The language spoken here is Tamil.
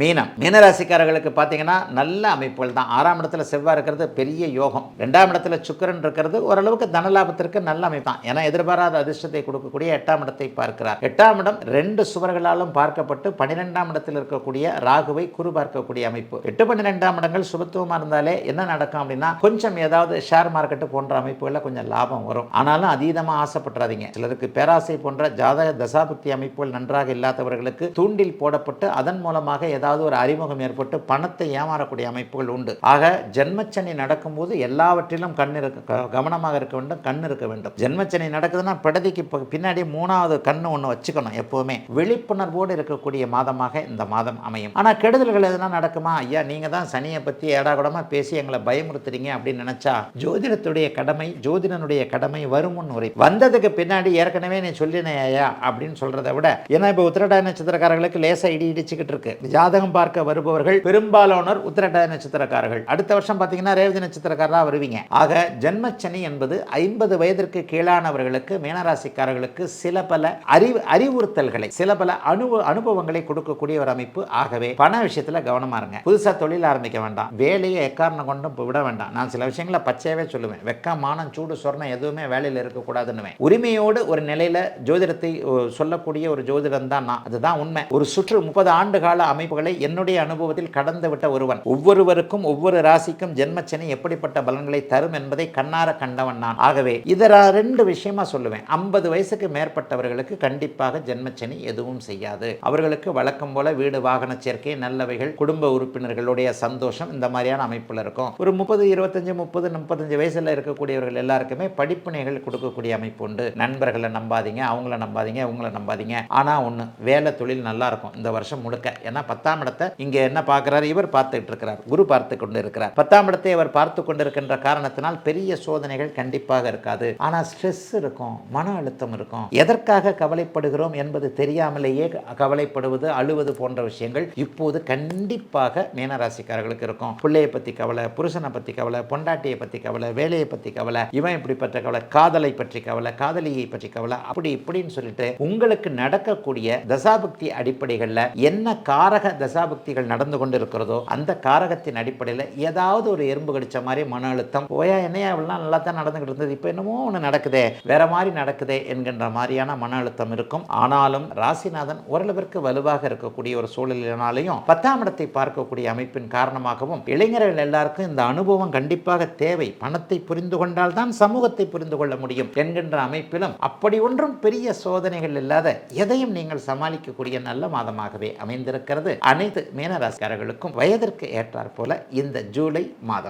மீனம். மீனராசிக்காரர்களுக்கு பார்த்தீங்கன்னா நல்ல அமைப்புகள் தான். ஆறாம் இடத்துல செவ்வாய் இருக்கிறது பெரிய யோகம். ரெண்டாம் இடத்துல சுக்கிரன் இருக்கிறது ஓரளவுக்கு தனலாபத்திற்கு நல்ல அமைப்பு தான். ஏன்னா எதிர்பாராத அதிர்ஷ்டத்தை கொடுக்கக்கூடிய எட்டாம் இடத்தை பார்க்கிறார். எட்டாம் இடம் ரெண்டு சுவர்களாலும் பார்க்கப்பட்டு பன்னிரெண்டாம் இடத்தில் இருக்கக்கூடிய ராகுவை குறு பார்க்கக்கூடிய அமைப்பு. எட்டு பன்னிரெண்டாம் இடங்கள் சுபத்துவமாக இருந்தாலே என்ன நடக்கும் அப்படின்னா கொஞ்சம் ஏதாவது ஷேர் மார்க்கெட்டு போன்ற அமைப்புகளில் கொஞ்சம் லாபம் வரும். ஆனாலும் அதீதமாக ஆசைப்பட்டுறாதீங்க. சிலருக்கு பேராசை போன்ற ஜாதக தசாபக்தி அமைப்புகள் நன்றாக இல்லாதவர்களுக்கு தூண்டில் போடப்பட்டு அதன் மூலமாக ஏதாவது ஒரு அறிமுகம் ஏற்பட்டு பணத்தை ஏமாறக்கூடிய அமைப்புகள் உண்டு. ஆக ஜென்மச்சனி நடக்கும்போது எல்லாவற்றிலும் கண் இருக்க கவனமாக இருக்க வேண்டும் கண் இருக்க வேண்டும். ஜென்மச்சனி நடக்குதுன்னா பிடதிக்கு பின்னாடி மூணாவது கண்ணு ஒன்று வச்சுக்கணும் எப்போவுமே விழிப்புணர்வோடு இருக்கக்கூடிய மாதமாக இந்த மாதம் அமையும். ஆனால் கெடுதல்கள் எதுனா நடக்குமா? ஐயா நீங்கள் தான் சனியை பற்றி ஏடாகுடமாக பேசி எங்களை பயமுறுத்துறீங்க அப்படின்னு நினச்சா ஜோதிடத்துடைய கடமை ஜோதிடனுடைய கடமை வருமுன் உரை. வந்ததுக்கு பின்னாடி ஏற்கனவே நீ சொல்லினேயா அப்படின்னு சொல்கிறத விட ஏன்னா இப்போ உத்திரட்டாய நட்சத்திரக்காரர்களுக்கு லேசாக இடி இடிச்சுக்கிட்டு இருக்கு. ஜாதகம் பார்க்க வருபவர்கள் பெரும்பாலானோர் உத்திரட்டாய நட்சத்திரக்காரர்கள். அடுத்த வருஷம் பார்த்தீங்கன்னா ரேவதி நட்சத்திரக்காரராக வருவீங்க. ஆக ஜென்மச்சனி என்பது ஐம்பது வயதிற்கு கீழானவர்களுக்கு மீனராசிக்காரர்களுக்கு சில பல அறிவு அறிவுறுத்தல்களை சில பல அனு அனுபவங்களை கொடுக்கக்கூடிய ஒரு அமைப்பு. ஆகவே பண விஷயத்தில் கவனமா இருங்க. புதுசாக தொழில் ஆரம்பிக்க வேண்டாம். வேலையை எக்காரணம் கொண்டும் விட வேண்டாம். நான் சில விஷயங்களை பச்சையவே சொல்லுவேன். வெக்கம் மானம் சூடு சொர்ணம் எதுவுமே வேலையில் இருக்கக்கூடாதுன்னு உரிமையோடு ஒரு நிலையில ஜோதிடத்தை சொல்லக்கூடிய ஒரு ஜோதிடம் தான் நான். அதுதான் உண்மை. ஒரு சுற்று முப்பது ஆண்டு கால அமைப்பு வாய்ப்புகளை என்னுடைய அனுபவத்தில் கடந்து விட்ட ஒருவன். ஒவ்வொருவருக்கும் ஒவ்வொரு ராசிக்கும் ஜென்மச்சனி எப்படிப்பட்ட பலன்களை தரும் என்பதை கண்ணார கண்டவன் நான். ஆகவே இதரா ரெண்டு விஷயமா சொல்லுவேன். ஐம்பது வயசுக்கு மேற்பட்டவர்களுக்கு கண்டிப்பாக ஜென்மச்சனி எதுவும் செய்யாது. அவர்களுக்கு வழக்கம் போல வீடு வாகன சேர்க்கை நல்லவைகள் குடும்ப உறுப்பினர்களுடைய சந்தோஷம் இந்த மாதிரியான அமைப்புல இருக்கும். ஒரு முப்பது இருபத்தஞ்சு முப்பது முப்பத்தஞ்சு வயசுல இருக்கக்கூடியவர்கள் எல்லாருக்குமே படிப்பினைகள் கொடுக்கக்கூடிய அமைப்பு உண்டு. நண்பர்களை நம்பாதீங்க அவங்கள நம்பாதீங்க அவங்கள நம்பாதீங்க. ஆனா ஒண்ணு வேலை தொழில் நல்லா இருக்கும். இந்த வருஷம் முழுக்க. ஏன்னா பத்தாம் இடத்தை இங்க என்ன பார்க்குறாரு? இவர் பார்த்துட்டு இருக்கிறார். குரு பார்த்து கொண்டு இருக்கிறார் பத்தாம் இடத்தை அவர் பார்த்து கொண்டிருக்கின்ற காரணத்தினால் பெரிய சோதனைகள் கண்டிப்பாக இருக்காது. ஆனா ஸ்ட்ரெஸ் இருக்கும் மன அழுத்தம் இருக்கும். எதற்காக கவலைப்படுகிறோம் என்பது தெரியாமலேயே கவலைப்படுவது அழுவது போன்ற விஷயங்கள் இப்போது கண்டிப்பாக மீனராசிக்காரர்களுக்கு இருக்கும். பிள்ளையை பத்தி கவலை புருஷனை பத்தி கவலை பொண்டாட்டியை பத்தி கவலை வேலையை பத்தி கவலை இவன் இப்படிப்பட்ட கவலை காதலை பற்றி கவலை காதலியை பற்றி கவலை அப்படி இப்படின்னு சொல்லிட்டு உங்களுக்கு நடக்கக்கூடிய தசாபக்தி அடிப்படைகளில் என்ன காரக தசாபக்திகள் நடந்து கொண்டு இருக்கிறதோ அந்த காரகத்தின் அடிப்படையில் ஏதாவது ஒரு எறும்பு கடிச்ச மாதிரி மன அழுத்தம் ஓயா என்னையா இவ்வளோ நல்லா தான் நடந்துகிட்டு இருந்தது இப்போ என்னமோ ஒன்று நடக்குதே வேற மாதிரி நடக்குதே என்கின்ற மாதிரியான மன அழுத்தம் இருக்கும். ஆனாலும் ராசிநாதன் ஓரளவிற்கு வலுவாக இருக்கக்கூடிய ஒரு சூழலினாலையும் பத்தாம் இடத்தை பார்க்கக்கூடிய அமைப்பின் காரணமாகவும் இளைஞர்கள் எல்லாருக்கும் இந்த அனுபவம் கண்டிப்பாக தேவை. பணத்தை புரிந்து கொண்டால் தான் சமூகத்தை புரிந்து கொள்ள முடியும் என்கின்ற அமைப்பிலும் அப்படி ஒன்றும் பெரிய சோதனைகள் இல்லாத எதையும் நீங்கள் சமாளிக்கக்கூடிய நல்ல மாதமாகவே அமைந்திருக்கிறது. அனைத்து மீனராசிக்காரர்களுக்கும் வயதிற்கு ஏற்றாற் போல இந்த ஜூலை மாதம்.